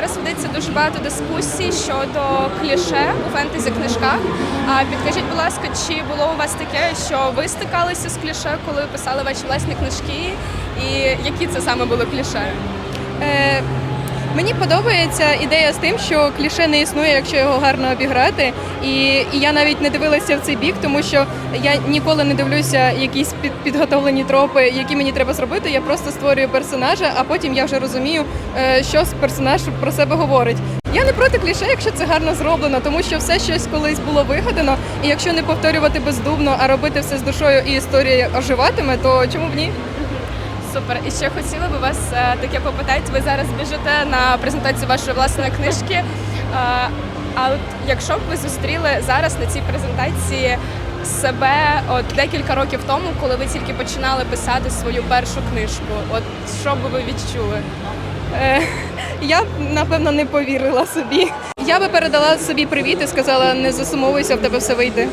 зараз ведеться дуже багато дискусій щодо кліше у фентезі книжках. А підкажіть, будь ласка, чи було у вас таке, що ви стикалися з кліше, коли писали ваші власні книжки, і які це саме були кліше? Мені подобається ідея з тим, що кліше не існує, якщо його гарно обіграти. І, і я навіть не дивилася в цей бік, тому що я ніколи не дивлюся якісь під, підготовлені тропи, які мені треба зробити. Я просто створюю персонажа, а потім я вже розумію, е, що персонаж про себе говорить. Я не проти кліше, якщо це гарно зроблено, тому що все щось колись було вигадано, і якщо не повторювати бездумно, а робити все з душою і історія оживатиме, то чому б ні? Супер. І ще хотіла би вас е, таке попитати. Ви зараз біжите на презентацію вашої власної книжки. Е, А от якщо б ви зустріли зараз на цій презентації себе от декілька років тому, коли ви тільки починали писати свою першу книжку, от що би ви відчули? Е, я б напевно не повірила собі. Я би передала собі привіт і сказала: не засумовуйся, в тебе все вийде.